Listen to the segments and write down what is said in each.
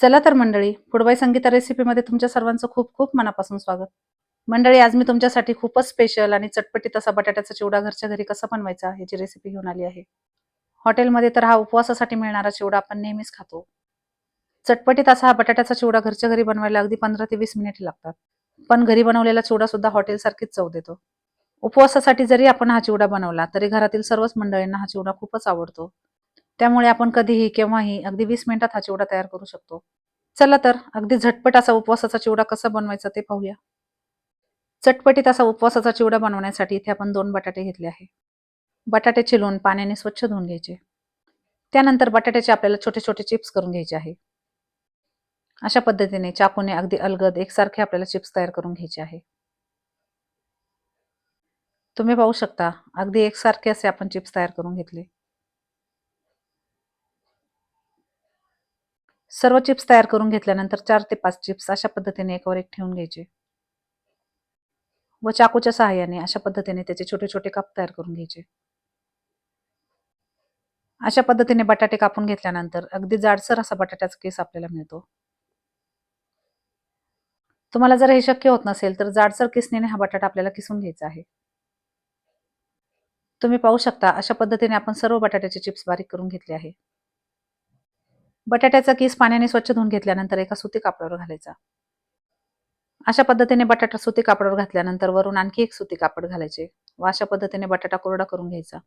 चला तर मंडळी फुडबाई संगीता रेसिपीमध्ये तुमच्या सर्वांचं खूप खूप मनापासून स्वागत. मंडळी आज मी तुमच्यासाठी खूपच स्पेशल आणि चटपटीत असा बटाट्याचा चिवडा घरच्या घरी कसा बनवायचा याची रेसिपी घेऊन आली आहे. हॉटेलमध्ये तर हा उपवासासाठी मिळणारा चिवडा आपण नेहमीच खातो. चटपटीत असा हा बटाट्याचा चिवडा घरच्या घरी बनवायला अगदी पंधरा ते वीस मिनिटे लागतात. पण घरी बनवलेला चिवडा सुद्धा हॉटेलसारखीच चव देतो. उपवासासाठी जरी आपण हा चिवडा बनवला तरी घरातील सर्वच मंडळींना हा चिवडा खूपच आवडतो. त्यामुळे आपण कधीही केव्हाही अगदी वीस मिनिटात हा चिवडा तयार करू शकतो. चला तर अगदी झटपट असा उपवासाचा चिवडा कसा बनवायचा ते पाहूया. चटपटीत असा उपवासाचा चिवडा बनवण्यासाठी इथे आपण दोन बटाटे घेतले आहे. बटाटे चिलून पाण्याने स्वच्छ धुवून घ्यायचे. त्यानंतर बटाट्याचे आपल्याला छोटे छोटे चिप्स करून घ्यायचे आहे. अशा पद्धतीने चाकूने अगदी अलगद एकसारखे आपल्याला चिप्स तयार करून घ्यायचे आहे. तुम्ही पाहू शकता अगदी एकसारखे असे आपण चिप्स तयार करून घेतले. सर्व चिप्स तयार करून घेतल्यानंतर चार ते पाच चिप्स अशा पद्धतीने एकावर एक ठेवून घ्यायचे. व चाकूच्या सहाय्याने अशा पद्धतीने त्याचे छोटे छोटे काप तयार करून घ्यायचे. अशा पद्धतीने बटाटे कापून घेतल्यानंतर अगदी जाडसर असा बटाट्याचा केस आपल्याला मिळतो. तुम्हाला जर हे शक्य होत नसेल तर जाडसर किसणीने हा बटाटा आपल्याला किसून घ्यायचा आहे. तुम्ही पाहू शकता अशा पद्धतीने आपण सर्व बटाट्याचे चिप्स बारीक करून घेतले आहे. बटाट्याचा किस पाण्याने स्वच्छ धुवून घेतल्यानंतर एका सुती कापडावर घालायचा. अशा पद्धतीने बटाटा सुती कापडावर घातल्यानंतर वरून आणखी एक सुती कापड घालायचे व अशा पद्धतीने बटाटा कोरडा करून घ्यायचा.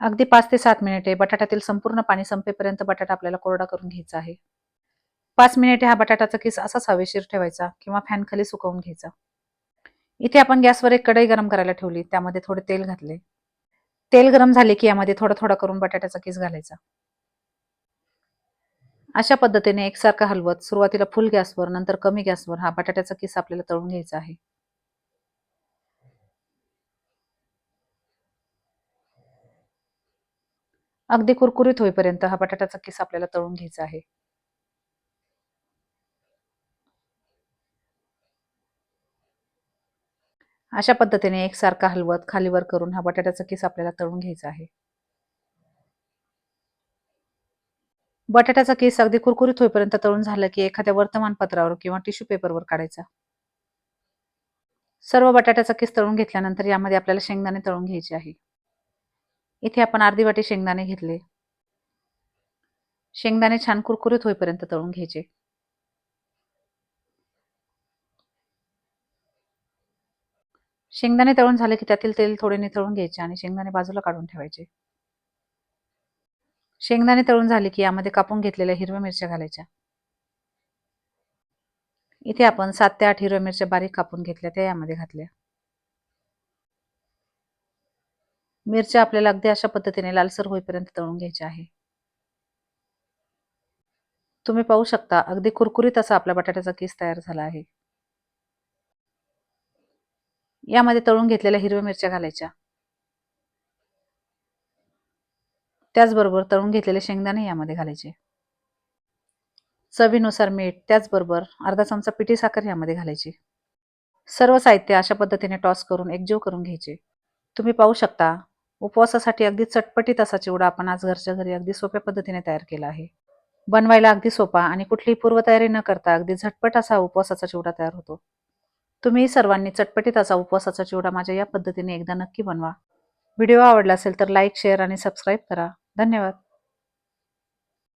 अगदी पाच ते सात मिनिटे बटाट्यातील संपूर्ण पाणी संपेपर्यंत बटाटा आपल्याला कोरडा करून घ्यायचा आहे. पाच मिनिटे हा बटाट्याचा किस असाच हवेशीर ठेवायचा किंवा फॅन खाली सुकवून घ्यायचा. इथे आपण गॅसवर एक कढई गरम करायला ठेवली त्यामध्ये थोडे तेल घातले. तेल गरम झाले की यामध्ये थोडं थोडं करून बटाट्याचा किस घालायचा. अशा पद्धतीने एकसारखा हलवत सुरुवातीला फुल गॅसवर नंतर कमी गॅसवर हा बटाट्याचा किस आपल्याला तळून घ्यायचा आहे. अगदी कुरकुरीत होईपर्यंत हा बटाट्याचा किस आपल्याला तळून घ्यायचा आहे. अशा पद्धतीने एकसारखा हलवत खालीवर करून हा बटाट्याचा किस आपल्याला तळून घ्यायचा आहे. बटाट्याचा केस अगदी कुरकुरीत होईपर्यंत तळून झालं की एखाद्या वर्तमानपत्रावर किंवा टिश्यू पेपरवर काढायचा. सर्व बटाट्याचा केस तळून घेतल्यानंतर यामध्ये आपल्याला शेंगदाणे तळून घ्यायचे आहे. इथे आपण अर्धी वाटी शेंगदाणे घेतले. शेंगदाणे छान कुरकुरीत होईपर्यंत तळून घ्यायचे. शेंगदाणे तळून झाले की त्यातील तेल थोडे निथळून घ्यायचे आणि शेंगदाणे बाजूला काढून ठेवायचे. शेंगदाणे तळून झाले की यामध्ये कापून घेतलेल्या हिरव्या मिरच्या घालायच्या. इथे आपण सात ते आठ हिरव्या मिरच्या बारीक कापून घेतल्या त्या यामध्ये घातल्या. मिरच्या आपल्याला अगदी अशा पद्धतीने लालसर होईपर्यंत तळून घ्यायच्या आहे. तुम्ही पाहू शकता अगदी कुरकुरीत असा आपला बटाट्याचा किस तयार झाला आहे. यामध्ये तळून घेतलेल्या हिरव्या मिरच्या घालायच्या. त्याचबरोबर तळून घेतलेले शेंगदाणे यामध्ये घालायचे. चवीनुसार मीठ त्याचबरोबर अर्धा चमचा पिठी साखर यामध्ये घालायची. सर्व साहित्य अशा पद्धतीने टॉस करून एकजीव करून घ्यायचे. तुम्ही पाहू शकता उपवासासाठी अगदी चटपटीत असा चिवडा आपण आज घरच्या घरी अगदी सोप्या पद्धतीने तयार केला आहे. बनवायला अगदी सोपा आणि कुठलीही पूर्वतयारी न करता अगदी झटपट असा उपवासाचा चिवडा तयार होतो. तुम्ही सर्वांनी चटपटीत असा उपवासाचा चिवडा माझ्या या पद्धतीने एकदा नक्की बनवा. व्हिडिओ आवडला असेल तर लाईक शेअर आणि सबस्क्राईब करा. धन्यवाद.